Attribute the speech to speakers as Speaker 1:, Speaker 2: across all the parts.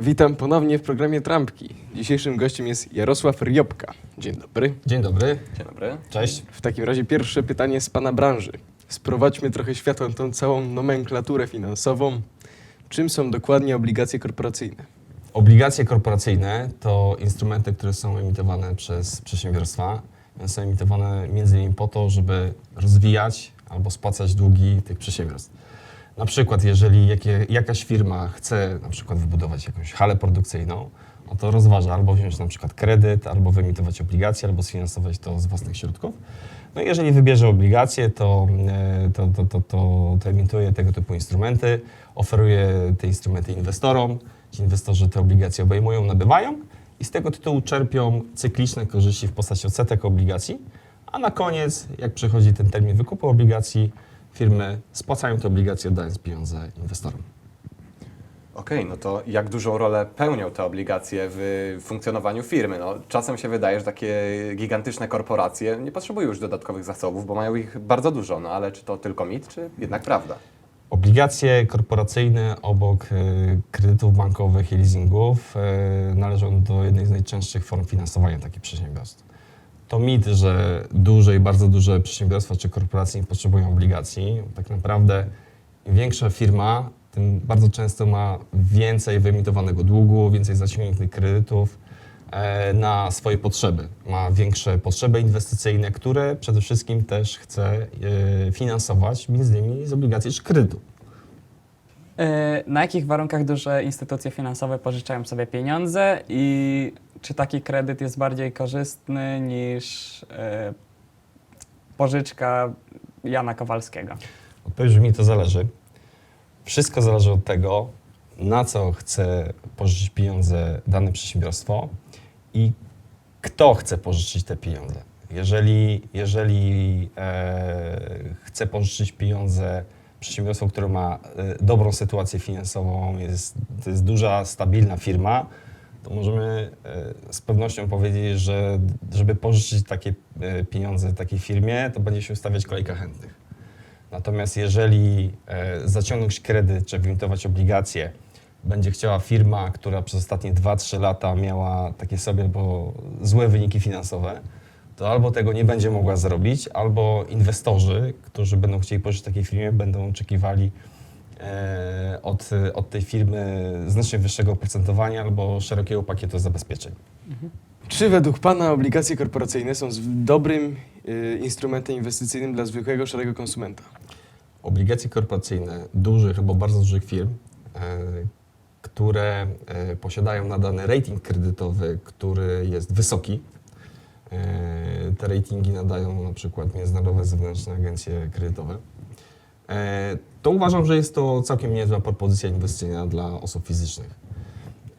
Speaker 1: Witam ponownie w programie Trampki. Dzisiejszym gościem jest Jarosław Riopka. Dzień dobry.
Speaker 2: Dzień dobry,
Speaker 3: Dzień dobry.
Speaker 2: cześć.
Speaker 1: W takim razie pierwsze pytanie z pana branży. Sprowadźmy trochę światła na tą całą nomenklaturę finansową. Czym są dokładnie obligacje korporacyjne?
Speaker 2: Obligacje korporacyjne to instrumenty, które są emitowane przez przedsiębiorstwa. One Są emitowane między innymi po to, żeby rozwijać albo spłacać długi tych przedsiębiorstw. Na przykład, jeżeli jakie, jakaś firma chce na przykład wybudować jakąś halę produkcyjną, no to rozważa albo wziąć na przykład kredyt, albo wyemitować obligacje, albo sfinansować to z własnych środków. No i jeżeli wybierze obligacje, to, e, to, to, to, to, to emituje tego typu instrumenty, oferuje te instrumenty inwestorom. Ci inwestorzy te obligacje obejmują, nabywają i z tego tytułu czerpią cykliczne korzyści w postaci odsetek obligacji, a na koniec, jak przychodzi ten termin wykupu obligacji, firmy spłacają te obligacje, oddając pieniądze inwestorom.
Speaker 3: Okej, no to jak dużą rolę pełnią te obligacje w funkcjonowaniu firmy? No, czasem się wydaje, że takie gigantyczne korporacje nie potrzebują już dodatkowych zasobów, bo mają ich bardzo dużo, no ale czy to tylko mit, czy jednak prawda?
Speaker 2: Obligacje korporacyjne obok e, kredytów bankowych i leasingów e, należą do jednej z najczęstszych form finansowania takich przedsiębiorstw. To mit, że duże i bardzo duże przedsiębiorstwa czy korporacje nie potrzebują obligacji. Tak naprawdę im większa firma, tym bardzo często ma więcej wyemitowanego długu, więcej zaciągniętych kredytów e, na swoje potrzeby. Ma większe potrzeby inwestycyjne, które przede wszystkim też chce e, finansować między innymi z obligacji czy kredytu.
Speaker 4: E, Na jakich warunkach duże instytucje finansowe pożyczają sobie pieniądze i czy taki kredyt jest bardziej korzystny niż e, pożyczka Jana Kowalskiego?
Speaker 2: Odpowiedź brzmi, to zależy. Wszystko zależy od tego, na co chce pożyczyć pieniądze dane przedsiębiorstwo i kto chce pożyczyć te pieniądze. Jeżeli, jeżeli e, chce pożyczyć pieniądze przedsiębiorstwo, które ma e, dobrą sytuację finansową, jest, to jest duża, stabilna firma, to możemy e, z pewnością powiedzieć, że żeby pożyczyć takie e, pieniądze takiej firmie, to będzie się ustawiać kolejka chętnych. Natomiast jeżeli zaciągnąć kredyt czy wyemitować obligacje, będzie chciała firma, która przez ostatnie 2-3 lata miała takie sobie albo złe wyniki finansowe, to albo tego nie będzie mogła zrobić, albo inwestorzy, którzy będą chcieli pożyczyć takiej firmie, będą oczekiwali e, od, od tej firmy znacznie wyższego oprocentowania albo szerokiego pakietu zabezpieczeń.
Speaker 1: Czy według pana obligacje korporacyjne są dobrym y, instrumentem inwestycyjnym dla zwykłego, szarego konsumenta?
Speaker 2: obligacje korporacyjne dużych albo bardzo dużych firm, e, które e, posiadają nadany rating kredytowy, który jest wysoki. E, te ratingi nadają na przykład międzynarodowe zewnętrzne agencje kredytowe. E, to uważam, że jest to całkiem niezła propozycja inwestycyjna dla osób fizycznych.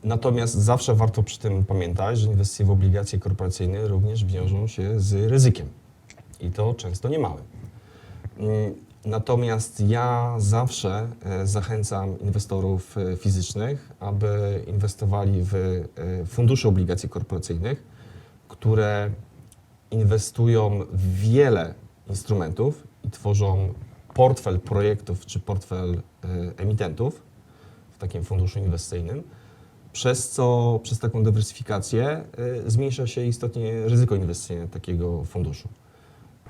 Speaker 2: Natomiast zawsze warto przy tym pamiętać, że inwestycje w obligacje korporacyjne również wiążą się z ryzykiem. I to często niemałym. Mm, Natomiast ja zawsze e, zachęcam inwestorów fizycznych, aby inwestowali w fundusze obligacji korporacyjnych, które inwestują w wiele instrumentów i tworzą portfel projektów czy portfel e, emitentów w takim funduszu inwestycyjnym, przez co przez taką dywersyfikację e, zmniejsza się istotnie ryzyko inwestycyjne takiego funduszu.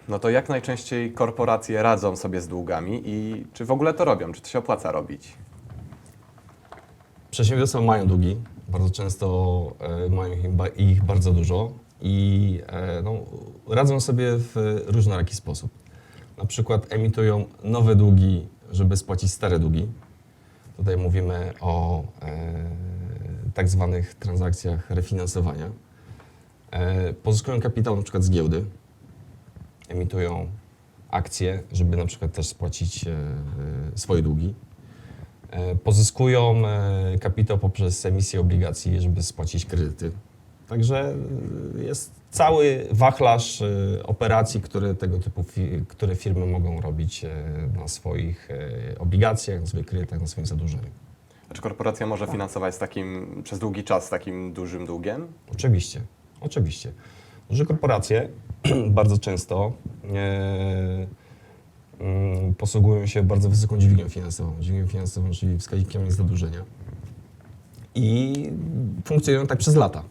Speaker 3: No to jak najczęściej korporacje radzą sobie z długami i czy w ogóle to robią? Czy to się opłaca robić?
Speaker 2: Przedsiębiorstwa mają długi, bardzo często e, mają ich, ba- ich bardzo dużo i e, no, radzą sobie w różnoraki sposób. Na przykład emitują nowe długi, żeby spłacić stare długi. Tutaj mówimy o e, tak zwanych transakcjach refinansowania. E, pozyskują kapitał na przykład z giełdy, emitują akcje, żeby na przykład też spłacić e, swoje długi. E, Pozyskują e, kapitał poprzez emisję obligacji, żeby spłacić kredyty. Także e, jest cały wachlarz e, operacji, które tego typu które firmy mogą robić e, na swoich obligacjach, na swoich kredytach, na swoim zadłużeniu.
Speaker 3: A czy korporacja może finansować z takim, przez długi czas z takim dużym długiem?
Speaker 2: Oczywiście, oczywiście. Duże korporacje bardzo często e, mm, posługują się bardzo wysoką dźwignią finansową. Dźwignią finansową, czyli wskaźnikiem zadłużenia. i funkcjonują tak przez lata.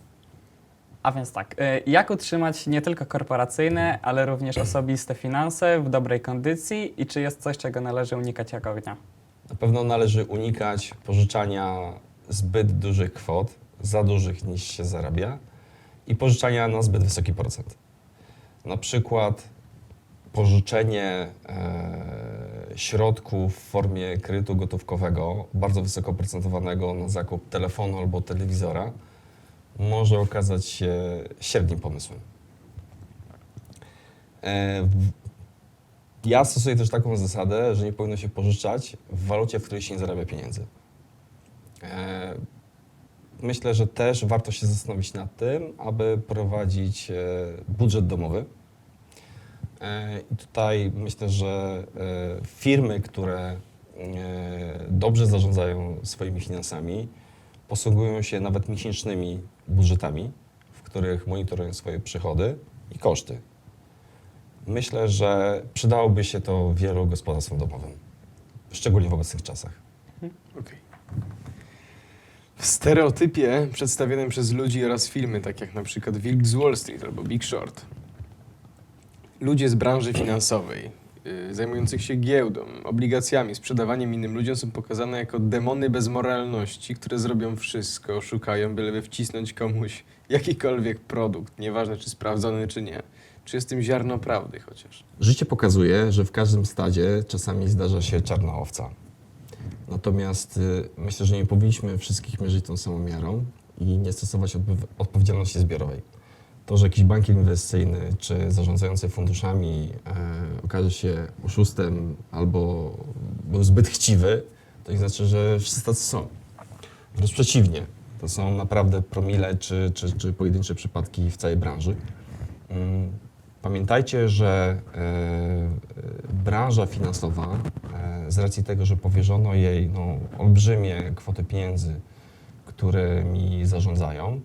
Speaker 4: A więc tak, y, jak utrzymać nie tylko korporacyjne, ale również osobiste finanse w dobrej kondycji i czy jest coś, czego należy unikać jak ognia?
Speaker 2: Na pewno należy unikać pożyczania zbyt dużych kwot, za dużych niż się zarabia i pożyczania na zbyt wysoki procent. Na przykład pożyczenie e, środków w formie kredytu gotówkowego, bardzo wysoko procentowanego na zakup telefonu albo telewizora, może okazać się średnim pomysłem. E, ja stosuję też taką zasadę, że nie powinno się pożyczać w walucie, w której się nie zarabia pieniędzy. E, Myślę, że też warto się zastanowić nad tym, aby prowadzić e, budżet domowy. I tutaj myślę, że firmy, które dobrze zarządzają swoimi finansami, posługują się nawet miesięcznymi budżetami, w których monitorują swoje przychody i koszty. Myślę, że przydałoby się to wielu gospodarstwom domowym, szczególnie w obecnych czasach.
Speaker 1: Okej. W stereotypie przedstawionym przez ludzi oraz filmy, tak jak na przykład Wilk z Wall Street albo Big Short, ludzie z branży finansowej, zajmujących się giełdą, obligacjami, sprzedawaniem innym ludziom są pokazane jako demony bez moralności, które zrobią wszystko, oszukają, byleby wcisnąć komuś jakikolwiek produkt, nieważne czy sprawdzony, czy nie. Czy jest tym ziarno prawdy chociaż?
Speaker 2: Życie pokazuje, że w każdym stadzie czasami zdarza się czarna owca. Natomiast y, myślę, że nie powinniśmy wszystkich mierzyć tą samą miarą i nie stosować odp- odpowiedzialności zbiorowej. To, że jakiś bankier inwestycyjny czy zarządzający funduszami e, okaże się oszustem albo był zbyt chciwy, to nie znaczy, że wszyscy tacy są. Wręcz przeciwnie. To są naprawdę promile czy, czy, czy pojedyncze przypadki w całej branży. Mm, Pamiętajcie, że e, branża finansowa, e, z racji tego, że powierzono jej no, olbrzymie kwoty pieniędzy, którymi zarządzają,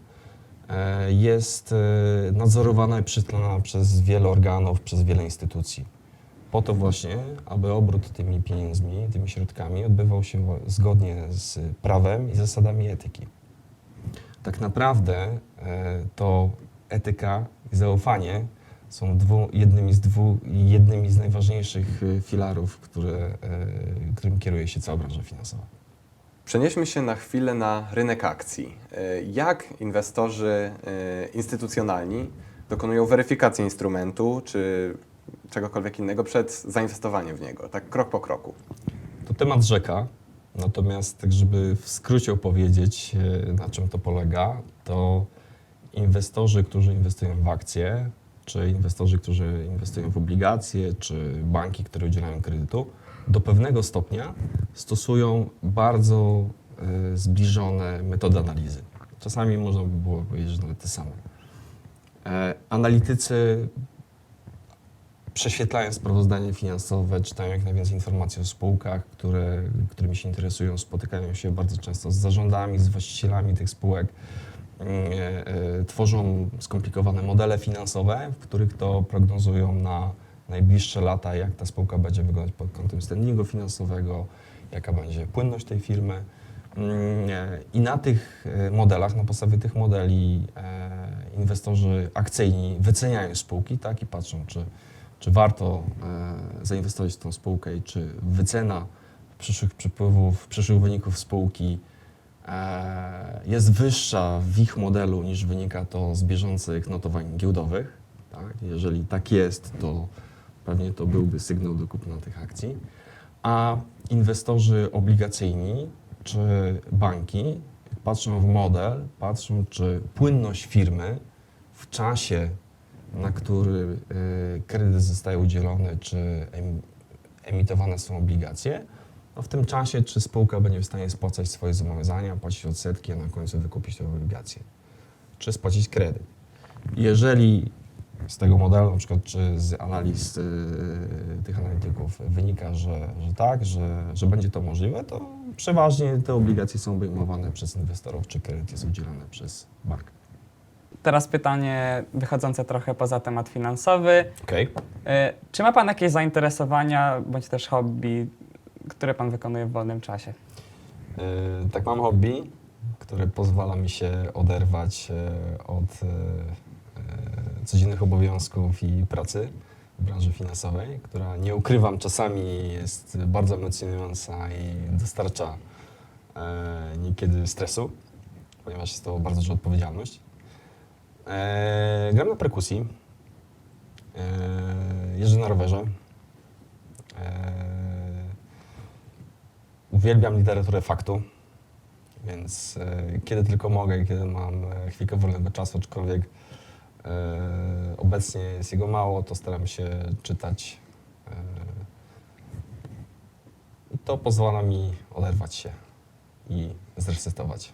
Speaker 2: jest e, nadzorowana i przytlana przez wiele organów, przez wiele instytucji. Po to właśnie, aby obrót tymi pieniędzmi, tymi środkami odbywał się zgodnie z prawem i zasadami etyki. Tak naprawdę e, to etyka i zaufanie są dwu, jednymi, z dwu, jednymi z najważniejszych e, filarów, które, e, którym kieruje się cała branża finansowa.
Speaker 3: Przenieśmy się na chwilę na rynek akcji. E, Jak inwestorzy e, instytucjonalni dokonują weryfikacji instrumentu czy czegokolwiek innego przed zainwestowaniem w niego, tak krok po kroku?
Speaker 2: To temat rzeka, natomiast tak, żeby w skrócie opowiedzieć, e, na czym to polega, to inwestorzy, którzy inwestują w akcje, czy inwestorzy, którzy inwestują w obligacje, czy banki, które udzielają kredytu, do pewnego stopnia stosują bardzo e, zbliżone metody analizy. Czasami można by było powiedzieć, że nawet te same. E, Analitycy prześwietlają sprawozdanie finansowe, czytają jak najwięcej informacji o spółkach, które, którymi się interesują, spotykają się bardzo często z zarządami, z właścicielami tych spółek, mm, e, tworzą skomplikowane modele finansowe, w których to prognozują na najbliższe lata, jak ta spółka będzie wyglądać pod kątem standingu finansowego, jaka będzie płynność tej firmy. Mm, I na tych e, modelach, na podstawie tych modeli e, inwestorzy akcyjni wyceniają spółki tak, i patrzą, czy, czy warto e, zainwestować w tą spółkę i czy wycena przyszłych przepływów, przyszłych wyników spółki jest wyższa w ich modelu niż wynika to z bieżących notowań giełdowych. Tak? Jeżeli tak jest, to pewnie to byłby sygnał do kupna tych akcji. A inwestorzy obligacyjni czy banki patrzą w model, patrzą, czy płynność firmy w czasie, na który y, kredyt zostaje udzielony, czy em, emitowane są obligacje, w tym czasie, czy spółka będzie w stanie spłacać swoje zobowiązania, płacić odsetki, a na końcu wykupić te obligacje, czy spłacić kredyt. Jeżeli z tego modelu, na przykład, czy z analiz y, tych analityków wynika, że, że tak, że, że będzie to możliwe, to przeważnie te obligacje są obejmowane przez inwestorów, czy kredyt jest udzielany przez bank.
Speaker 4: Teraz pytanie wychodzące trochę poza temat finansowy.
Speaker 2: Okej.
Speaker 4: Y, Czy ma Pan jakieś zainteresowania bądź też hobby, które Pan wykonuje w wolnym czasie?
Speaker 2: Y, Tak, mam hobby. które pozwala mi się oderwać e, od e, codziennych obowiązków i pracy w branży finansowej, która nie ukrywam, czasami jest bardzo emocjonująca i dostarcza e, niekiedy stresu, ponieważ jest to bardzo duża odpowiedzialność. E, gram na perkusji, e, jeżdżę na rowerze. E, uwielbiam literaturę faktu, więc e, kiedy tylko mogę, kiedy mam e, chwilkę wolnego czasu, aczkolwiek obecnie jest jego mało, to staram się czytać. E, I to pozwala mi oderwać się i zresetować.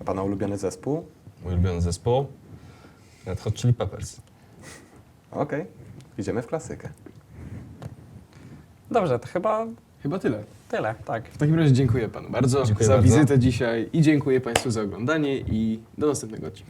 Speaker 3: A Pana ulubiony zespół?
Speaker 2: Mój ulubiony zespół Red Hot Chili Peppers.
Speaker 3: Okej, idziemy w klasykę.
Speaker 4: Dobrze, to chyba
Speaker 1: Chyba tyle.
Speaker 4: tyle, tak.
Speaker 1: W takim razie dziękuję panu bardzo
Speaker 2: Dziękuję
Speaker 1: za
Speaker 2: bardzo.
Speaker 1: wizytę dzisiaj i dziękuję państwu za oglądanie i do następnego odcinka.